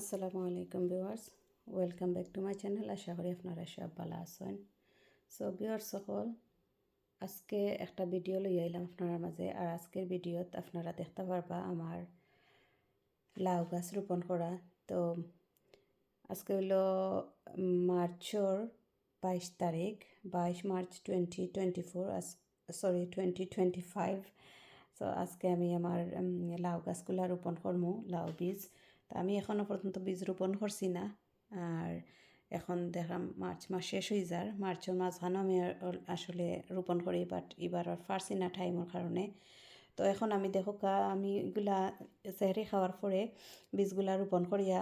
আসসালামু আলাইকুম viewers welcome back to my channel. আশা করি আপনারা সব ভালো আছেন। সো ভিউয়ার্স সকল আজকে একটা ভিডিও লই আইলাম আপনার মাঝে আর আজকের ভিডিওত আপনারা দেখতে পারবা আমার লাউ গাছ রোপণ করা। তো আজকে হইল মার্চর বাইশ তারিখ বাইশ March twenty twenty four sorry twenty twenty five so আজকে আমি আমার লাউ গাছগুলা রোপণ করবো লাউ বীজ। তা আমি এখনও পর্যন্ত বীজ রোপণ করছি না। আর এখন দেখলাম মার্চ মাস শেষ হয়ে যার। মার্চের মাঝখানেও আমি আসলে রোপণ করি বাট এবার পারছি না টাইমের কারণে। তো এখন আমি দেখো আমি এগুলা চেহারি খাওয়ার পরে বীজগুলা রোপণ করিয়া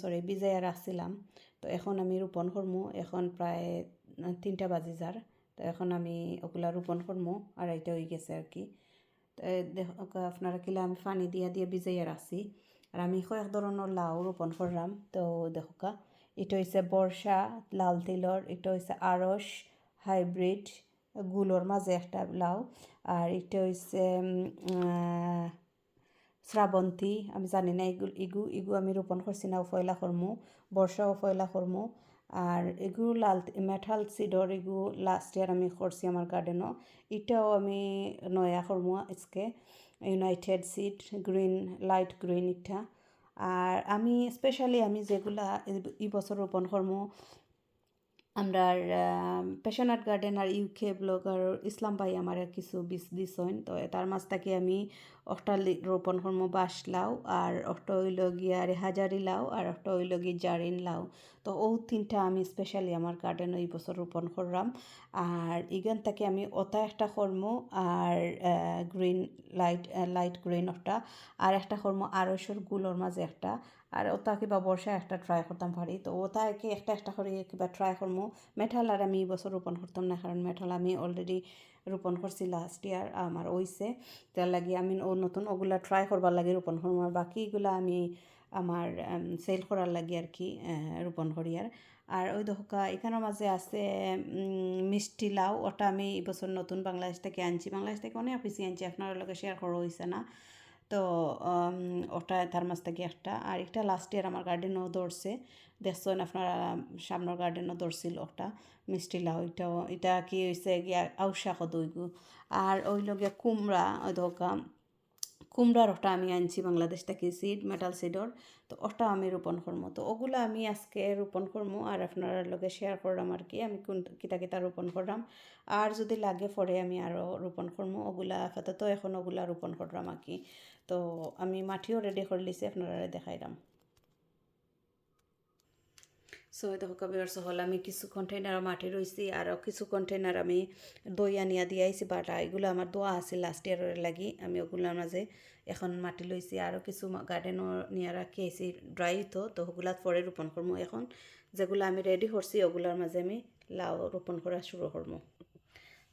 সরি বীজাইয়া রাখছিলাম। তো এখন আমি রোপণ করমু। এখন প্রায় তিনটা বাজি যার। তো এখন আমি ওগুলা রোপণ করমু। আড়াইটা হয়ে গেছে আর কি। তো দেখো আপনারা কিলা আমি পানি দিয়া, দিয়ে ভিজাইয়া রাখছি। আর আমি কয়েক ধরনের লাউ রোপণ করলাম। তো দেখোকা এটা হচ্ছে বর্ষা, লাল তিলর, এটা হচ্ছে আড়স হাইব্রিড, গুলোর মাঝে একটা লাউ। আর এটা হচ্ছে শ্রাবন্তী, আমি জানি না এগুলো ইগু ইগু আমি রোপণ করছি না ফয়লা কর্মু, বর্ষা ফয়লা কর্মু। আর এগুলো লাল মেঠাল সিডর, এগু লাস্ট ইয়ার আমি করছি আমার গার্ডেনও এটাও আমি নয়া কর্মু আজকে। United seed green light green ইটা। আর আমি স্পেশালি আমি যেগুলা এই বছর রোপণ কর্ম আমরা পেশনাট গার্ডেন আর ইউকে ব্লগার ইসলাম ভাই আমার কিছু বীজ দিছেন। তো তার মাছ থেকে আমি একটা রোপণ করম বাঁশ লাও আর একটা হইল গিয়া হাজারি লাউ আর একটা হইল গিয়ে জারিন লাও তো ও তিনটা আমি স্পেশালি আমার গার্ডেন ওই বছর রোপণ করলাম। আর ইগান থেকে আমি ওটা একটা কর্ম আর গ্রিন লাইট লাইট গ্রিন একটা আর একটা কর্ম আড়াইশোরগুলোর মাঝে একটা। আর ওটা কিবা বর্ষায় একটা ট্রাই করতাম পারি তো ওটা কি একটা একটা করে কিবা ট্রাই করব মেঠাল আর আমি বছর রোপণ করতাম না, কারণ মেঠাল আমি অলরেডি রোপণ করছি লাস্ট ইয়ার আমার ওইসে তার লাগি আমি ও নতুন ওগুলা ট্রাই করবার লাগে রোপণ করব আর বাকিগুলা আমি আমার সেল করার লাগে আর কি রোপণ করি আর। আর ওই দোকা এখানের মাঝে আছে মিষ্টি লাউ। ওটা আমি এবছর নতুন বাংলাদেশ থেকে আনছি। বাংলাদেশ থেকে অনেক বেশি আনছি। আপনার লগে শেয়ার করা হয়েছে না। তো ওটা তার মাছ থেকে একটা। আর একটা লাস্ট ইয়ার আমার গার্ডেনও ধরছে দেখছেন আপনারা, সামনের গার্ডেনও ধরছিল ওটা। মিষ্টি লাউ এটাও এটা কি হয়েছে গিয়া আউসা কদইগু আর ওই লগে কুমড়া ধোকা। কুমড়ার ওটা আমি আনছি, বাংলাদেশ থেকে সিড মেটাল সিডর তো ওটা আমি রোপণ করব তো ওগুলো আমি আজকে রোপণ করব আর আপনার লগে শেয়ার করলাম আর কি, আমি কোন, কিতা কিতা রোপণ করলাম। আর যদি লাগে পরে আমি আরও রোপণ করব ওগুলা আপাতত এখন ওগুলা রোপণ করলাম আর কি। তো আমি মাটিও রেডি করে লিছি আপনারা দেখাইলাম সো দেখো কবিবার হল আমি কিছু কন্টেনার মাটি রয়েছি আর কিছু কন্টেনার আমি দই আনিয়া দিয়ে আইছি বাটা এগুলো আমার দোয়া আছে লাস্ট ইয়ারের লাগি। আমি ওগুলোর মাঝে এখন মাটি লইছি আরও কিছু গার্ডেনও নিয়ে রাখি আইছি ড্রাই তো তো ওগুলাত পরে রোপণ করবো এখন। যেগুলো আমি রেডি করছি ওগুলোর মাঝে আমি লাউ রোপণ করা শুরু করবো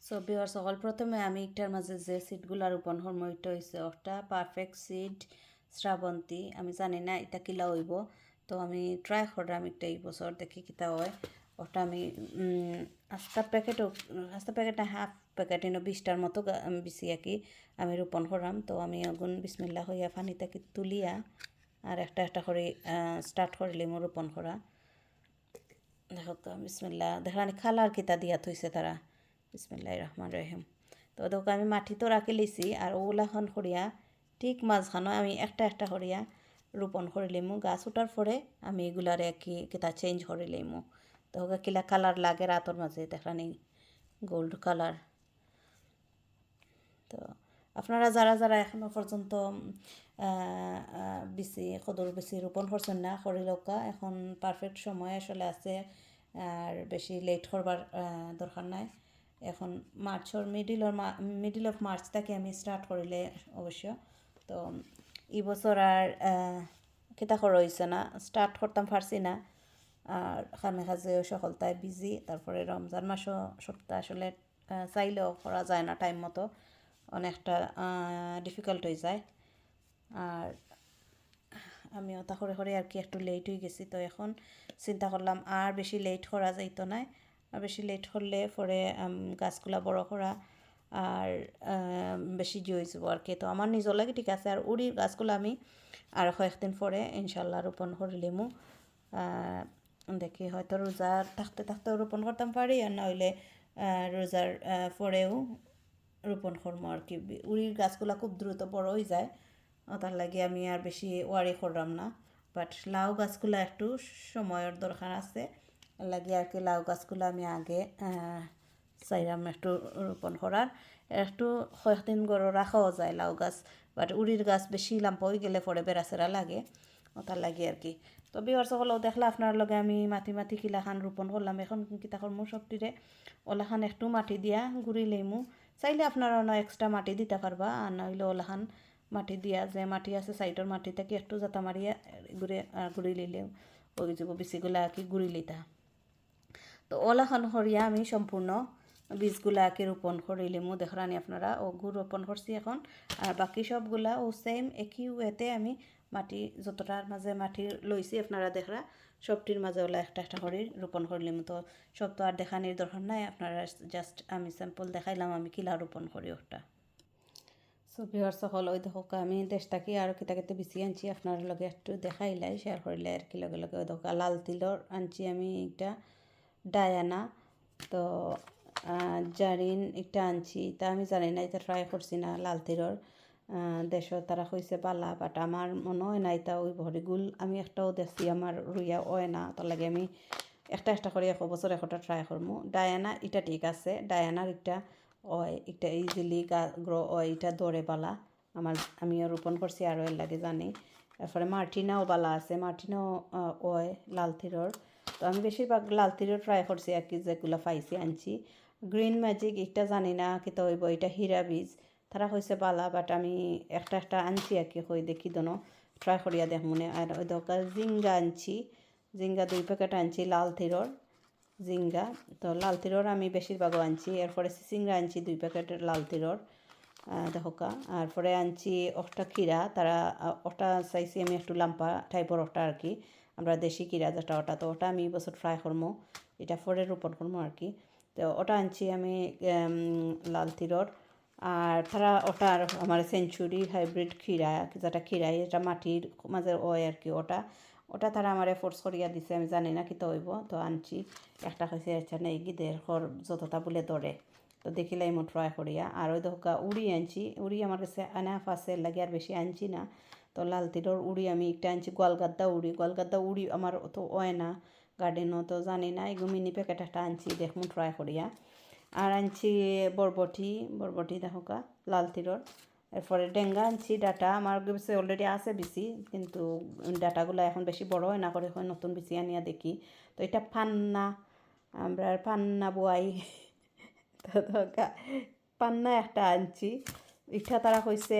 সো বিহার সকল প্রথমে আমি একটার মাঝে যে সিটগুলো রোপণ করব এটা হয়েছে ওটা পারফেক্ট সিট শ্রাবন্তী। আমি জানি না এটা কিলা হইব। তো আমি ট্রাই করলাম একটা এই বছর দেখি কিতা হয়। ওটা আমি আস্তা প্যাকেটও আস্তা প্যাকেটটা হাফ প্যাকেট এনে বিশটার মতো বিছি আর কি। আমি রোপণ করলাম তো আমি আগুন বিসমিল্লা হইয়া পানি থেকে তুলিয়া আর একটা একটা করে স্টার্ট করলে মোৰ রোপণ করা। দেখো তো বিসমিল্লা দেখানি খালার কিতা দিয়া থইছে তারা। বিসমিল্লাহ রহমান রহিম। তো ওদেরকে আমি মাটি রাখি লিছি আর ওগুলাখন করিয়া ঠিক মাঝখানো আমি একটা একটা করিয়া রোপণ করে লিমু। গাছ উঠার পরে আমি এগুলারে কি কিতা চেঞ্জ করে লিমু। তো কিলা কালার লাগে রাতর মাঝে দেখা নেই। গোল্ড কালার তো আপনারা যারা যারা এখনও পর্যন্ত বেশি কদর বেশি রোপণ করছেন না করিলকা এখন পারফেক্ট সময় আসলে আছে আর বেশি লেট করবার দরকার নাই। এখন মার্চর মিডিলর মিডিল অফ মার্চ থেকে আমি স্টার্ট করিলে অবশ্য। তো এই বছর আর কিতা করা হয়েছে না? স্টার্ট করতাম পারছি না। আর খামে খাজে সকলতায় বিজি তারপরে রমজান মাসও সপ্তাহ আসলে চাইলেও করা যায় না টাইম মতো। অনেকটা ডিফিকাল্ট হয়ে যায়। আর আমি ওটা করে করে আর কি একটু লেট হয়ে গেছি। তো এখন চিন্তা করলাম, আর বেশি লেট করা যাইতো আর বেশি লেট হলে পরে গাছগুলা বড় করা আর বেশি যাব আর কি। তো আমার নিজের লাগে ঠিক আছে, আর উড়ির গাছগুলো আমি আর কয়েকদিন পরে ইনশাল্লাহ রোপণ করিলিমু দেখি, হয়তো রোজার থাকতে থাকতেও রোপণ করতাম পারি, আর নইলে রোজার পরেও রোপণ করব আর কি। উড়ির গাছগুলো খুব দ্রুত বড় হয়ে যায় তার লাগে আমি আর বেশি ওয়ারি করলাম না। বাট লাউ গাছগুলো একটু সময়ের দরকার আছে। লাগে আর কি লাউ গাছগুলো আমি আগে চাইলাম একটু রোপণ করার একটু কয়েকদিন গরো রাখাও যায় লাউ গাছ বাট উড়ির গাছ বেশি লাম্পা হয়ে গেলে পরে বেড়াচেরা লাগে। ও তার লাগে আর কি। তো বিহার সকলেও দেখলা আপনার লগে আমি মাটি মাটি কিলাখান রোপণ করলাম এখন কিতা করমু সবটিরে ওলাখান একটু মাটি দিয়া গুড়ি লেমু চাইলে আপনারা অন্য এক্সট্রা মাটি দিতে পারবা আর নইলে ওলাখান মাটি দিয়া যে মাটি আছে সাইডের মাটি থেকে একটু জাতা মারিয়া গুড়ে গুড়ি লিলেও ওই যাব বেশিগুলা আর কি গুড়ি লিতা তো ওলাখান হরিয়া আমি সম্পূর্ণ বীজগুলা আঁকে রোপণ করিলিমু দেখরানি আপনারা ও গুড় রোপণ করছি এখন। আর বাকি সবগুলা ও সেম একই ওয়েতে আমি মাটি যতটার মাঝে মাটি লইছি আপনারা দেখরা সবটির মাঝে ওলা একটা একটা করে রোপণ করলিম তো সব তো আর দেখানির দরকার নাই আপনারা জাস্ট আমি স্যাম্পল দেখাইলাম আমি কিলা রোপণ করি ওটা সো বিহার সকল ওই দেখো আমি দেশটাকে আর কিতা কিতা বেশি আনছি আপনার লগে একটু দেখাইলাই শেয়ার করিলে আর কি লগে লগে ওই দেখো লাল তিলর আনছি আমি একটা ডায়ানা। তো জারিন একটা আনছি। তা আমি জানি না, এটা ট্রাই করছি না লাল তিলর দেশ তারা কইছে বালা বাট আমার মনে হয় না এটা ওই ভরিগুল আমি একটাও দেখছি, আমার রুইয়া হয় না। তার লাগে আমি একটা একটা করে এক বছর একটা ট্রাই করব ডায়ানা, এটা ঠিক আছে। ডায়ানার একটা হয় এটা ইজিলি গা গ্রো হয় এটা দৌড়ে বালা আমার আমিও রোপণ করছি আরও এর লাগে জানি। তারপরে মার্টিনাও বালা আছে। মার্টিনাও ওয়, লাল থিরর তো আমি বেশিরভাগ লাল থিরর ট্রাই করছি আর কি যেগুলো পাইছি, আনছি। গ্রিন ম্যাজিক এটা জানি না কিতা হইব, এটা হীরা বীজ। তারা হয়েছে বালা বাট আমি একটা একটা আনছি আর কি, হই দেখি দনো। ট্রাই করিয়া দেখ মনে। আর ওই দরকার জিঙ্গা আনছি। জিঙ্গা দুই প্যাকেট আনছি লাল থিরর জিঙ্গা, তো লাল তিরর আমি বেশিরভাগও আনছি। এরপরে সিঙ্গা আনছি দুই প্যাকেট লাল তিরর দেখোকা। আর পরে আনছি একটা কিরা তারা ওটা চাইছি আমি একটু লাম্পা টাইপের ওটা আর কি। আমরা দেশি কিরা যেটা, ওটা তো ওটা আমি বছর ফ্রাই করব এটা পরে রোপণ করব আর কি। তো ওটা আনছি আমি লাল তিরর। আর তারা ওটার আমার সেঞ্চুরি হাইব্রিড খিরা যেটা খিরাই এটা মাটির মাঝে ওয় আর কি ওটা। ওটা তারা আমার ফোর্স করিয়া দিছে, আমি জানি না কি তো হইব। তো আনছি, একটা হয়েছে আচ্ছা নেই গিদের ঘর যতটা বলে দরে তো দেখিলাই মই ট্রাই করিয়া। আর ওই দোকা উড়ি আনছি। উড়ি আমার কাছে আনাফ আছে লাগে আর বেশি আনছি না। তো লাল তিলর উড়ি আমি একটা আনছি, গোয়ালগাদ্দা উড়ি। গোয়ালগাদ্দা উড়ি আমার তো হয় না গার্ডেনও তো জানি না এগুলো মিনি প্যাকেট একটা আনছি, দেখমু ট্রাই করিয়া। আর আনছি বরবটি বরবটি দেখোকা লাল তিরর এরপরে ডেঙ্গা আনছি, ডাটা আমার কাছে অলরেডি আছে বেশি, কিন্তু ডাটাগুলো এখন বেশি বড় হয় না করে হয় নতুন বেশি আনিয়া দেখি। তো এটা পান্না, আমরা পান্না বয়াই। তো পান্না একটা আনছি। ইটা তারা কইছে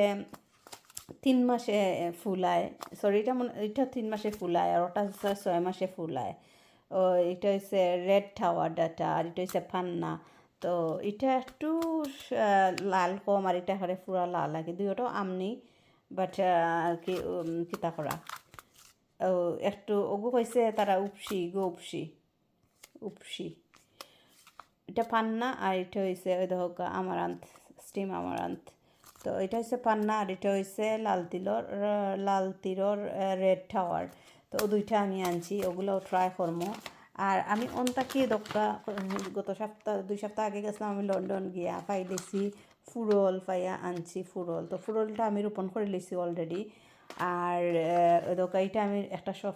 তিন মাসে ফুলায়। সরি এটা মনে, এটা তিন মাসে ফুলায় আর ওটা হচ্ছে ছয় মাসে ফুলায়। ও, এটা হচ্ছে রেড টাওয়ার ডাটা আর এটা হচ্ছে ফান্না। তো এটা একটু লাল কম আর এটা হরে পুরা লাল লাগে। দুইটাও আমনি বাট কি কিতা করা? একটু, ওগু কইছে তারা উপসি, গো উপসি। উপসি। এটা পান্না আর এটা হয়েছে ওই দেখো আমারান্থ স্টিম আমারান্থ। তো এটা হচ্ছে পান্না আর এটা হয়েছে লাল তিলর লাল তিরর রেড টাওয়ার। তো দুইটা আমি আনছি ওগুলো ট্রাই করব আর আমি অন্তাকি দক্কা, গত সপ্তাহ, দুই সপ্তাহ আগে গেছিলাম আমি লন্ডন গিয়া, পাই দিছি ফুরল, পাইয়া আনছি ফুরল। তো ফুরলটা আমি রোপণ করে লিছি অলরেডি আর দোকা এটা আমি একটা সব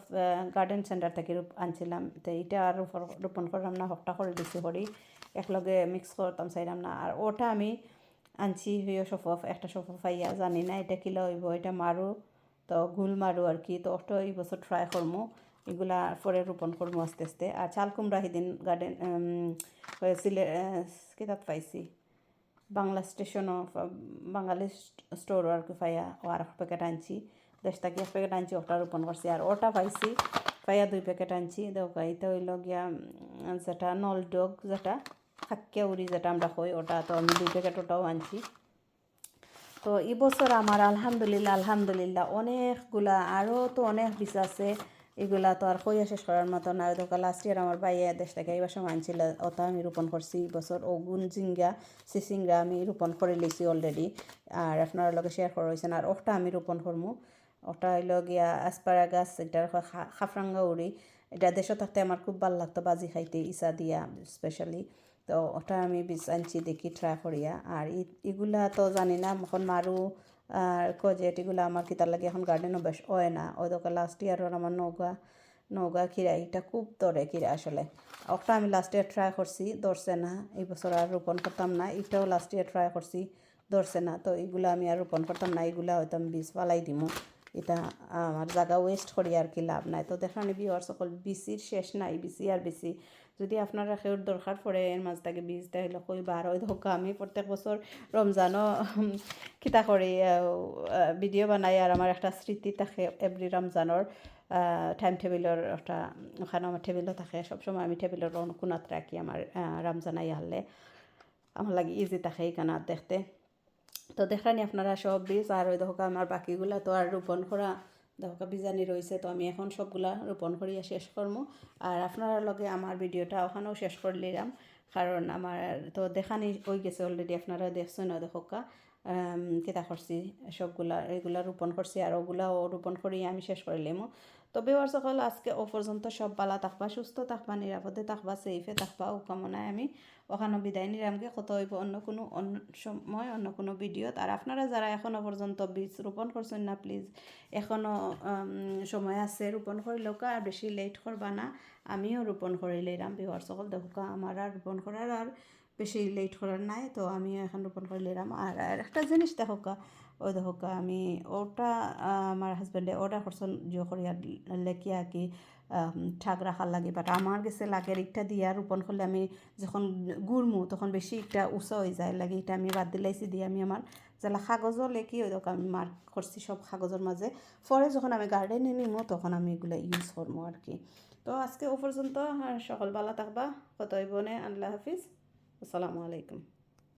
গার্ডেন সেন্টার থেকে আনছিলাম। তো এইটা আর রোপণ করলাম না হকটা করে দিছি করি একলগে মিক্স করতাম, চাইলাম না। আর ওটা আমি আনছি হইও সফ একটা সফ পাইয়া জানি না, এটা কিলা হইব এটা মারু তো গুল মারু আর কি, তো ওটা এই বছর ট্রাই করব এগুলা পরে রোপণ করব আস্তে আস্তে। আর চাল কুমড়া সেদিন গার্ডেন হয়েছিল কিতাব পাইছি? বাংলা স্টেশনও বাঙালি স্টোর আর কি পাইয়া ও আর প্যাকেট আনছি, দশ টাকা এক প্যাকেট আনছি ওটা রোপণ করছি আর ওটা পাইছি পাইয়া দুই প্যাকেট আনছি দেখা এটা হইল গিয়া যেটা, নল ডগ যেটা খাক্কিয়া উড়ি যেটা আমরা কই, ওটা তো আমি দুই প্যাকেট ওটাও আনছি। তো এই বছর আমার আলহামদুলিল্লাহ আলহামদুলিল্লাহ অনেকগুলা আরও তো অনেক বিষ আছে, এগুলা তো আর কইয়া শেষ করার মতো না। দোকান লাস্ট ইয়ার আমার বাইয়া দেশ থেকে এই বছর আনছিল, ওটা আমি রোপণ করছি এই বছর। ওগুন জিঙ্গা সিসিঙ্গা আমি রোপণ করে লিছি অলরেডি আর আপনার লগে শেয়ার করা হয়েছেন আর ওটা আমি রোপণ করব ওটা হইল গিয়া আসপারাগাস এটার খাফরাঙ্গা উড়ি। এটা দেশে থাকতে আমার খুব ভালো লাগতো, বাজি খাইতে, ইসা দিয়া স্পেশালি তো ওটা আমি বীজ আনছি দেখি ট্রাই করিয়া। আর এগুলা তো জানি না এখন মারু আর কজেট এগুলো আমার কিতার লাগে এখন গার্ডেনও বেশ হয় না। ওই দোকান লাস্ট ইয়ার আমার নৌকা নৌকা খিরা এটা খুব দরে খিরা আসলে ওটা আমি লাস্ট ইয়ার ট্রাই করছি ধরছে না। এই বছর আর রোপণ করতাম না এটাও লাস্ট ইয়ার ট্রাই করছি ধরছে না। তো এগুলো আমি আর রোপণ করতাম না এগুলো হয়তো আমি বীজ পালাই দিমু। এটা আমার জায়গা ওয়েস্ট করি আর কি লাভ নাই। তো দেখানি বিওয়ার সকল বিসির শেষ নাই বিসি আর বিসি যদি আপনারা সেউর দরকার পড়ে এর মাঝ থেকে বীজটা হইলে কইবা আর ওই ধোকা আমি প্রত্যেক বছর রমজানও কিতা করি ভিডিও বানাই আর আমার একটা স্মৃতি থাকে এভরি রমজানের টাইম টেবিলের একটা ওখানে আমার টেবিলও থাকে। সবসময় আমি টেবিলের কোনাত রাখি আমার রমজান আই আনলে আমার লাগে ইজি থাকে এইখানে দেখতে। তো দেখানি আপনারা সব বীজ আর ওই দেখো আমার বাকিগুলা তো আর রোপণ করা দেখো বীজানি রয়েছে, তো আমি এখন সবগুলা রোপণ করিয়া শেষ করব আর আপনারা লগে আমার ভিডিওটা ওখানেও শেষ করে নিলাম কারণ আমার তো দেখানি হয়ে গেছে অলরেডি আপনারা দেখছেন দেখো কেতা করছি, সবগুলা, এগুলা রোপণ করছি, আর ওগুলাও রোপণ করিয়া আমি শেষ করে লিমো তো বেওয়ার সকল আজকে ও পর্যন্ত সব পালা থাকবা সুস্থ থাকবা নিরাপদে থাকবা সেফে থাকবা ও কামনায় আমি ওখানে বিদায় নিলামকে কত হইব অন্য কোনো অন্য সময়, অন্য কোনো ভিডিওত। আর আপনারা যারা এখনও পর্যন্ত বীজ রোপণ করছেন না প্লিজ এখনও সময় আছে রোপণ করিলেও আর বেশি লেট করবা না, আমিও রোপণ করে লইলাম বিহার সকল দেখুকা আমার আর রোপণ করার আর বেশি লেট করার নাই, তো আমিও এখন রোপণ করে লইলাম। আর একটা জিনিস দেখোকা ওই দেখোকা, আমি ওটা আমার হাজব্যান্ডে অর্ডার করছেন জিও করিয়া লেখিয়া কি ঠাক রাখার লাগে বাট আমার কাছে লাগে একটা দিয়া রোপণ করলে আমি যখন গুড়মু তখন বেশি একটা উঁচা হয়ে যায়, লাগে এটা আমি বাদ দিলাইছি দিয়ে আমি আমার যেলা কাগজও লেখি ওই দেখো আমি মার্ক করছি সব কাগজের মাঝে পরে যখন আমি গার্ডেনে নিমো, তখন আমি এগুলো ইউজ করব আর কি। তো আজকে ও পর্যন্ত সকল থাকবা কত বনে আল্লাহ হাফিজ। আসসালামু আলাইকুম।